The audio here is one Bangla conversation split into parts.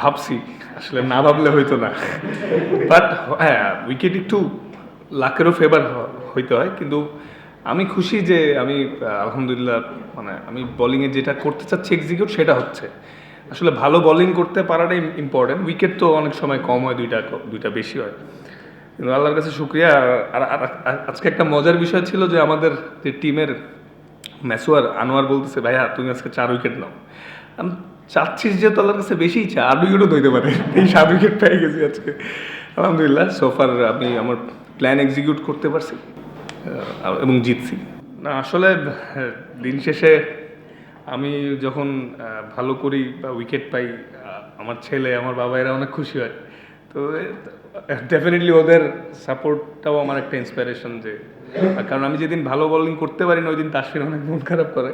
ভাবছি, আসলে না ভাবলে হইতো না। বাট হ্যাঁ উইকেট একটু লাকেরও ফেভার হইতে হয়, কিন্তু আমি খুশি যে আমি আলহামদুলিল্লাহ মানে আমি বোলিংয়ে যেটা করতে চাচ্ছি এক্সিকিউট সেটা হচ্ছে। আসলে ভালো বোলিং করতে পারাটাই ইম্পর্টেন্ট উইকেট তো অনেক সময় কম হয়, দুইটা দুইটা বেশি হয়। কিন্তু আল্লাহর কাছে শুক্রিয়া। আর আজকে একটা মজার বিষয় ছিল যে আমাদের যে টিমের মেসোয়ার আনোয়ার বলতেছে, ভাইয়া, তুমি আজকে চার উইকেট নাও। আমি চাচ্ছিস যে আল্লাহর কাছে বেশি ইচ্ছা আট উইকেটও ধরতে পারে। এই সাত উইকেট পেয়ে গেছি আজকে। আলহামদুলিল্লাহ সোফার আমি আমার প্ল্যান এক্সিকিউট করতে পারছি এবং জিতছি। না, আসলে দিন শেষে আমি যখন ভালো করি বা উইকেট পাই আমার ছেলে, আমার বাবা এরা অনেক খুশি হয়। তো ডেফিনেটলি ওদের সাপোর্টটাও আমার একটা ইন্সপিরেশন যে কারণ আমি যেদিন ভালো বোলিং করতে পারি না, ওই দিন তাসফিন অনেক মন খারাপ করে।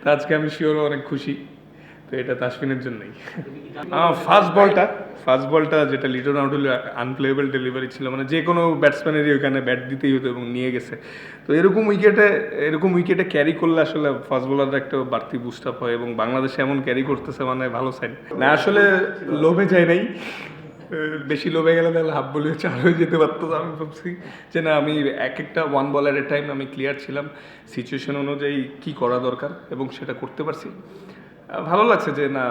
তো আজকে আমি শিওরও অনেক খুশি। তো এটা তাসফিনের জন্যই। ফার্স্ট বলটা ফার্স্ট বলটা যেটা লিটন আউট হলে আনপ্লেয়েবল ডেলিভারি ছিল মানে যে কোনো ব্যাটসম্যানেরই ওখানে ব্যাট দিতেই হতো এবং নিয়ে গেছে। তো এরকম উইকেটে এরকম উইকেটে ক্যারি করলে আসলে ফার্স্ট বোলাররা একটা বাড়তি বুস্ট আপ হয় এবং বাংলাদেশে এমন ক্যারি করতেছে মানে ভালো সাইড না, আসলে লোভে যায় নাই। বেশি লোভে গেলে তাহলে হাফ বলে চার হয়ে যেতে পারতো, আমি ভাবছি যে না, আমি এক একটা ওয়ান বল এর টাইম আমি ক্লিয়ার ছিলাম। সিচুয়েশন অনুযায়ী কি করা দরকার এবং সেটা করতে পারছি। ভালো লাগছে যে না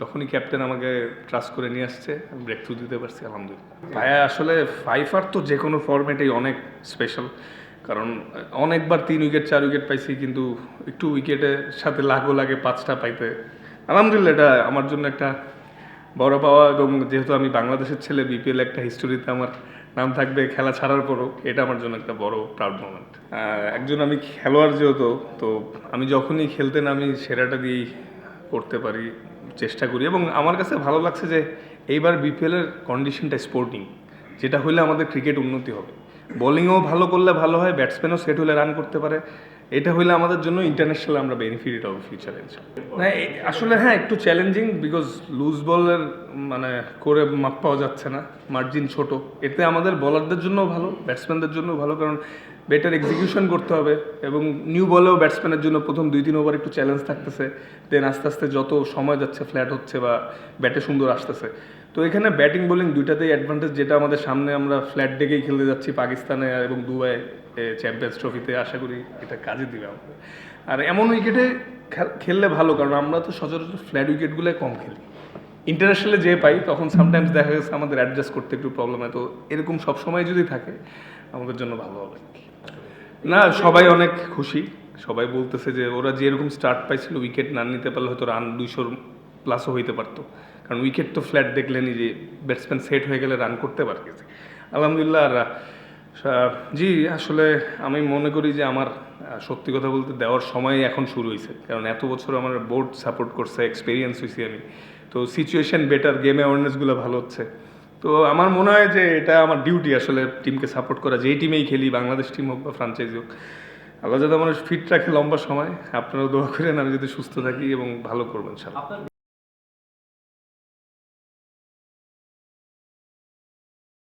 যখনই ক্যাপ্টেন আমাকে ট্রাস্ট করে নিয়ে আসছে, আমি ব্রেক থ্রু দিতে পারছি, আলহামদুলিল্লাহ। ভাইয়া, আসলে ফাইফার তো যে কোনো ফরম্যাটেই অনেক স্পেশাল কারণ অনেকবার তিন উইকেট চার উইকেট পাইছি, কিন্তু একটু উইকেটের সাথে লাগো লাগে পাঁচটা পাইতে। আলহামদুলিল্লাহ, এটা আমার জন্য একটা বড় পাওয়া এবং যেহেতু আমি বাংলাদেশের ছেলে বিপিএল একটা হিস্টোরিতে আমার নাম থাকবে, খেলা ছাড়ার পরও এটা আমার জন্য একটা বড় প্রাউড মোমেন্ট একজন আমি খেলোয়াড় যেহেতু, তো আমি যখনই খেলতে নামি সেরাটা দিয়েই করতে পারি, চেষ্টা করি এবং আমার কাছে ভালো লাগছে যে এইবার বিপিএলের কন্ডিশনটা স্পোর্টিং যেটা হলে আমাদের ক্রিকেট উন্নতি হবে। বোলিংও ভালো করলে ভালো হয় ব্যাটসম্যানও সেট হলে রান করতে পারে। এটা হইলে আমাদের জন্য ইন্টারন্যাশনাল আমরা বেনিফিট হবে ফিউচারে না আসলে হ্যাঁ একটু চ্যালেঞ্জিং বিকজ লুজ বলের মানে করে মাপ পাওয়া যাচ্ছে না। মার্জিন ছোট। এতে আমাদের বলারদের জন্য ভালো ব্যাটসম্যানদের জন্য ভালো, কারণ বেটার এক্সিকিউশন করতে হবে এবং নিউ বলেও ব্যাটসম্যানের জন্য প্রথম দুই, তিন ওভার একটু চ্যালেঞ্জ থাকতেছে। দেন আস্তে আস্তে যত সময় যাচ্ছে ফ্ল্যাট হচ্ছে বা ব্যাটে সুন্দর আসতেছে। তো এখানে ব্যাটিং, বোলিং দুইটাতেই অ্যাডভান্টেজ যেটা আমাদের সামনে আমরা ফ্ল্যাট ডেকেই খেলতে যাচ্ছি পাকিস্তানে এবং দুবাই চ্যাম্পিয়ন্স ট্রফিতে আশা করি এটা কাজে দিবে আর এমন উইকেটে খেললে ভালো, কারণ আমরা তো সচরাচর ফ্ল্যাট উইকেটগুলোই কম খেলি। ইন্টারন্যাশনালে যে পাই, তখন সামটাইমস দেখা গেছে আমাদের অ্যাডজাস্ট করতে একটু প্রবলেম হয়। তো এরকম সব সময় যদি থাকে, আমাদের জন্য ভালো হবে। না, সবাই অনেক খুশি। সবাই বলতেছে যে, ওরা যেরকম স্টার্ট পাইছিল উইকেট না নিতে পারলে হয়তো রান দুইশোর প্লাসও হইতে পারতো। কারণ উইকেট তো ফ্ল্যাট দেখলেনি যে ব্যাটসম্যান সেট হয়ে গেলে রান করতে পারছে আলহামদুলিল্লাহ, আর জি, আসলে আমি মনে করি যে আমার সত্যি কথা বলতে দেওয়ার সময় এখন শুরু হয়েছে কারণ এত বছর আমার বোর্ড সাপোর্ট করছে এক্সপিরিয়েন্স হয়েছি আমি। তো সিচুয়েশন বেটার গেম অ্যাওয়ারনেসগুলো ভালো হচ্ছে। তো আমার মনে হয় যে এটা আমার ডিউটি আসলে টিমকে সাপোর্ট করা। যেই টিমেই খেলি, বাংলাদেশ টিম হোক বা ফ্রাঞ্চাইজি হোক, আল্লাহ যাতে আমার ফিট রাখে লম্বা সময়। আপনারাও দোয়া করেন, আমি যদি সুস্থ থাকি এবং ভালো করবেন সারা